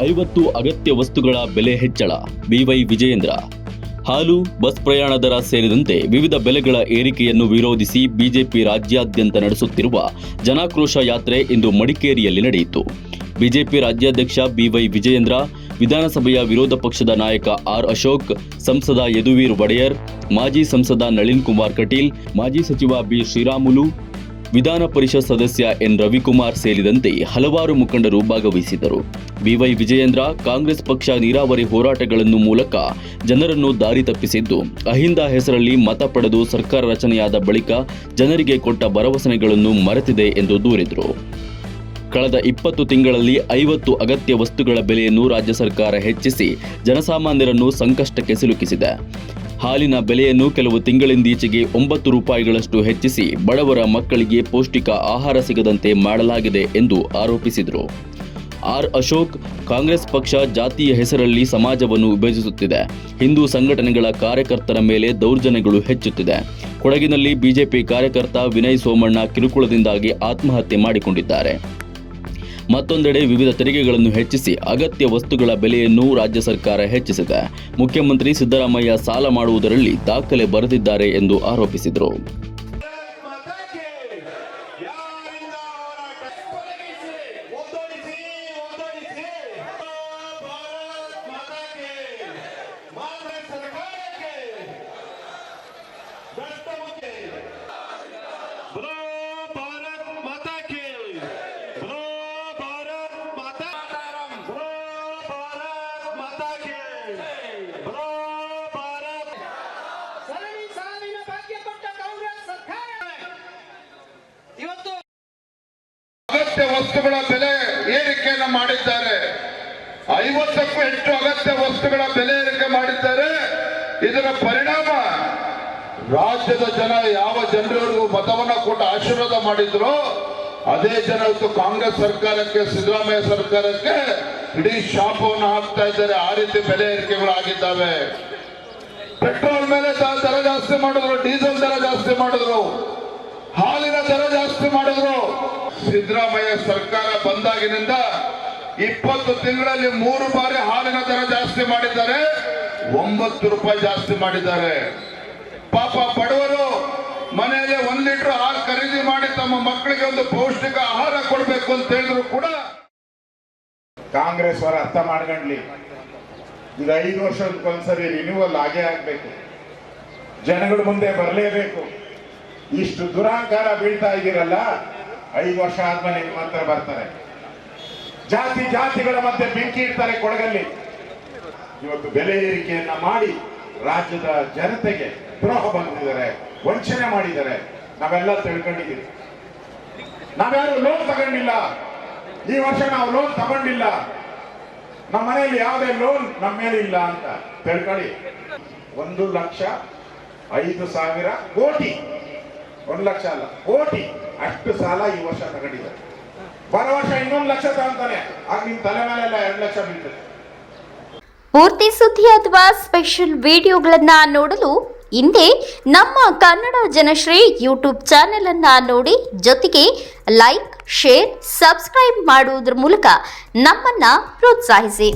ಐವತ್ತು ಅಗತ್ಯ ವಸ್ತುಗಳ ಬೆಲೆ ಹೆಚ್ಚಳ. ಬಿವೈ ವಿಜಯೇಂದ್ರ. ಹಾಲು, ಬಸ್ ಪ್ರಯಾಣ ದರ ಸೇರಿದಂತೆ ವಿವಿಧ ಬೆಲೆಗಳ ಏರಿಕೆಯನ್ನು ವಿರೋಧಿಸಿ ಬಿಜೆಪಿ ರಾಜ್ಯಾದ್ಯಂತ ನಡೆಸುತ್ತಿರುವ ಜನಾಕ್ರೋಶ ಯಾತ್ರೆ ಇಂದು ಮಡಿಕೇರಿಯಲ್ಲಿ ನಡೆಯಿತು. ಬಿಜೆಪಿ ರಾಜ್ಯಾಧ್ಯಕ್ಷ ಬಿವೈ ವಿಜಯೇಂದ್ರ, ವಿಧಾನಸಭೆಯ ವಿರೋಧ ಪಕ್ಷದ ನಾಯಕ ಆರ್ ಅಶೋಕ್, ಸಂಸದ ಯದುವೀರ್ ಒಡೆಯರ್, ಮಾಜಿ ಸಂಸದ ನಳಿನ್ ಕುಮಾರ್ ಕಟೀಲ್, ಮಾಜಿ ಸಚಿವ ಬಿ ಶ್ರೀರಾಮುಲು ವಿಧಾನ ಪರಿಷತ್ ಸದಸ್ಯ ಎನ್. ರವಿಕುಮಾರ್ ಸೇರಿದಂತೆ ಹಲವಾರು ಮುಖಂಡರು ಭಾಗವಹಿಸಿದ್ದರು. ಬಿವೈ ವಿಜಯೇಂದ್ರ ಕಾಂಗ್ರೆಸ್ ಪಕ್ಷ ನೀರಾವರಿ ಹೋರಾಟಗಳನ್ನು ಮೂಲಕ ಜನರನ್ನು ದಾರಿ ತಪ್ಪಿಸಿದ್ದು, ಅಹಿಂದ ಹೆಸರಲ್ಲಿ ಮತ ಪಡೆದು ಸರ್ಕಾರ ರಚನೆಯಾದ ಬಳಿಕ ಜನರಿಗೆ ಕೊಟ್ಟ ಭರವಸೆಗಳನ್ನು ಮರೆತಿದೆ ಎಂದು ದೂರಿದರು. ಕಳೆದ ಇಪ್ಪತ್ತು ತಿಂಗಳಲ್ಲಿ ಐವತ್ತು ಅಗತ್ಯ ವಸ್ತುಗಳ ಬೆಲೆಯನ್ನು ರಾಜ್ಯ ಸರ್ಕಾರ ಹೆಚ್ಚಿಸಿ ಜನಸಾಮಾನ್ಯರನ್ನು ಸಂಕಷ್ಟಕ್ಕೆ ಸಿಲುಕಿಸಿದೆ. ಹಾಲಿನ ಬೆಲೆಯನ್ನು ಕೆಲವು ತಿಂಗಳಿಂದೀಚೆಗೆ ಒಂಬತ್ತು ರೂಪಾಯಿಗಳಷ್ಟು ಹೆಚ್ಚಿಸಿ ಬಡವರ ಮಕ್ಕಳಿಗೆ ಪೌಷ್ಟಿಕ ಆಹಾರ ಸಿಗದಂತೆ ಮಾಡಲಾಗಿದೆ ಎಂದು ಆರೋಪಿಸಿದರು. ಆರ್. ಅಶೋಕ್, ಕಾಂಗ್ರೆಸ್ ಪಕ್ಷ ಜಾತಿಯ ಹೆಸರಲ್ಲಿ ಸಮಾಜವನ್ನು ವಿಭಜಿಸುತ್ತಿದೆ. ಹಿಂದೂ ಸಂಘಟನೆಗಳ ಕಾರ್ಯಕರ್ತರ ಮೇಲೆ ದೌರ್ಜನ್ಯಗಳು ಹೆಚ್ಚುತ್ತಿದೆ. ಕೊಡಗಿನಲ್ಲಿ ಬಿಜೆಪಿ ಕಾರ್ಯಕರ್ತ ವಿನಯ್ ಸೋಮಣ್ಣ ಕಿರುಕುಳದಿಂದಾಗಿ ಆತ್ಮಹತ್ಯೆ ಮಾಡಿಕೊಂಡಿದ್ದಾರೆ. ಮತ್ತೊಂದೆಡೆ ವಿವಿಧ ತೆರಿಗೆಗಳನ್ನು ಹೆಚ್ಚಿಸಿ ಅಗತ್ಯ ವಸ್ತುಗಳ ಬೆಲೆಯನ್ನು ರಾಜ್ಯ ಸರ್ಕಾರ ಹೆಚ್ಚಿಸಿದೆ. ಮುಖ್ಯಮಂತ್ರಿ ಸಿದ್ದರಾಮಯ್ಯ ಸಾಲ ಮಾಡುವುದರಲ್ಲಿ ದಾಖಲೆ ಬರೆದಿದ್ದಾರೆ ಎಂದು ಆರೋಪಿಸಿದರು. ಅಗತ್ಯ ವಸ್ತುಗಳ ಬೆಲೆ ಏರಿಕೆಯನ್ನು ಮಾಡಿದ್ದಾರೆ. ಐವತ್ತಕ್ಕೂ ಹೆಚ್ಚು ಅಗತ್ಯ ವಸ್ತುಗಳ ಬೆಲೆ ಏರಿಕೆ ಮಾಡಿದ್ದಾರೆ. ಇದರ ಪರಿಣಾಮ ರಾಜ್ಯದ ಜನ ಯಾವ ಜನರಿಗೂ ಮತವನ್ನ ಕೊಟ್ಟು ಆಶೀರ್ವಾದ ಮಾಡಿದ್ರು ಅದೇ ಜನ ಇವತ್ತು ಕಾಂಗ್ರೆಸ್ ಸರ್ಕಾರಕ್ಕೆ, ಸಿದ್ದರಾಮಯ್ಯ ಸರ್ಕಾರಕ್ಕೆ ಇಡೀ ಶಾಪವನ್ನು ಹಾಕ್ತಾ ಇದ್ದಾರೆ. ಆ ರೀತಿ ಬೆಲೆ ಏರಿಕೆಗಳು ಆಗಿದ್ದಾವೆ ಪೆಟ್ರೋಲ್ ಮೇಲೆ ದರ ಜಾಸ್ತಿ ಮಾಡಿದ್ರು, ಡೀಸೆಲ್ ದರ ಜಾಸ್ತಿ ಮಾಡಿದ್ರು. ಹಾಲಿನ ದರ ಜಾಸ್ತಿ ಮಾಡಿದ್ರು. ಸಿದ್ದರಾಮಯ್ಯ ಸರ್ಕಾರ ಬಂದಾಗಿನಿಂದ ಇಪ್ಪತ್ತು ತಿಂಗಳಲ್ಲಿ ಮೂರು ಬಾರಿ ಹಾಲಿನ ದರ ಜಾಸ್ತಿ ಮಾಡಿದ್ದಾರೆ. ಒಂಬತ್ತು ರೂಪಾಯಿ ಜಾಸ್ತಿ ಮಾಡಿದ್ದಾರೆ. ಪಾಪ ಬಡವರು ಮನೆಯಲ್ಲಿ ಒಂದ್ ಲೀಟರ್ ಹಾಲು ಖರೀದಿ ಮಾಡಿ ತಮ್ಮ ಮಕ್ಕಳಿಗೆ ಒಂದು ಪೌಷ್ಟಿಕ ಆಹಾರ ಕೊಡಬೇಕು ಅಂತ ಹೇಳಿದ್ರು ಕೂಡ ಕಾಂಗ್ರೆಸ್ ಅವರ ಅರ್ಥ ಮಾಡ್ಕೊಂಡ್ಲಿ. ಇದು ಐದು ವರ್ಷಕ್ಕೊಂದ್ಸರಿ ರಿನ್ಯೂವಲ್ ಆಗೇ ಆಗ್ಬೇಕು. ಜನಗಳ ಮುಂದೆ ಬರಲೇಬೇಕು. ಇಷ್ಟು ದುರಾಂಕಾರ ಬೀಳ್ತಾ ಇದ್ದೀರಲ್ಲ ಐದು ವರ್ಷ ಆದ್ಮೇಲೆ ನಿಮ್ಮ ಹತ್ರ ಬರ್ತಾರೆ. ಜಾತಿ ಜಾತಿಗಳ ಮಧ್ಯೆ ಬೆಂಕಿ ಇಡ್ತಾರೆ ಕೊಡಗಲ್ಲಿ. ಇವತ್ತು ಬೆಲೆ ಏರಿಕೆಯನ್ನ ಮಾಡಿ ರಾಜ್ಯದ ಜನತೆಗೆ ದ್ರೋಹ ಬಂದಿದ್ದಾರೆ, ವಂಚನೆ ಮಾಡಿದ್ದಾರೆ. ನಾವೆಲ್ಲ ತಿಳ್ಕೊಂಡಿದ್ದೀವಿ. ನಾವ್ಯಾರು ಲೋನ್ ತಗೊಂಡಿಲ್ಲ. ಈ ವರ್ಷ ನಾವು ಲೋನ್ ತಗೊಂಡಿಲ್ಲ. ನಮ್ಮ ಮನೆಯಲ್ಲಿ ಯಾವುದೇ ಲೋನ್ ನಮ್ಮ ಮೇಲೆ ಇಲ್ಲ ಅಂತ ತಿಳ್ಕೊಳ್ಳಿ. ಒಂದು ಲಕ್ಷ ಐದು ಸಾವಿರ ಕೋಟಿ. ಒಂದು ಲಕ್ಷ ಅಲ್ಲ, ಕೋಟಿ ಅಷ್ಟು ಸಾಲ ಈ ವರ್ಷ ತಗೊಂಡಿದ್ದಾರೆ ಬರೋ ವರ್ಷ ಇನ್ನೊಂದು ಲಕ್ಷ ತಗೊಂತಾನೆ. ಆಗ ನಿಮ್ ತಲೆ ಮೇಲೆಲ್ಲ ಎರಡು ಲಕ್ಷ ಬೀಳ್ತದೆ. ಪೂರ್ತಿ ಸುದ್ದಿ ಅಥವಾ ಸ್ಪೆಷಲ್ ವಿಡಿಯೋಗಳನ್ನ ನೋಡಲು ಹಿಂದೆ ನಮ್ಮ ಕನ್ನಡ ಜನಶ್ರೀ ಯೂಟ್ಯೂಬ್ ಚಾನೆಲ್ ಅನ್ನ ನೋಡಿ, ಜೊತೆಗೆ ಲೈಕ್ ಶೇರ್ ಸಬ್ಸ್ಕ್ರೈಬ್ ಮಾಡುವುದರ ಮೂಲಕ ನಮ್ಮನ್ನ ಪ್ರೋತ್ಸಾಹಿಸಿ.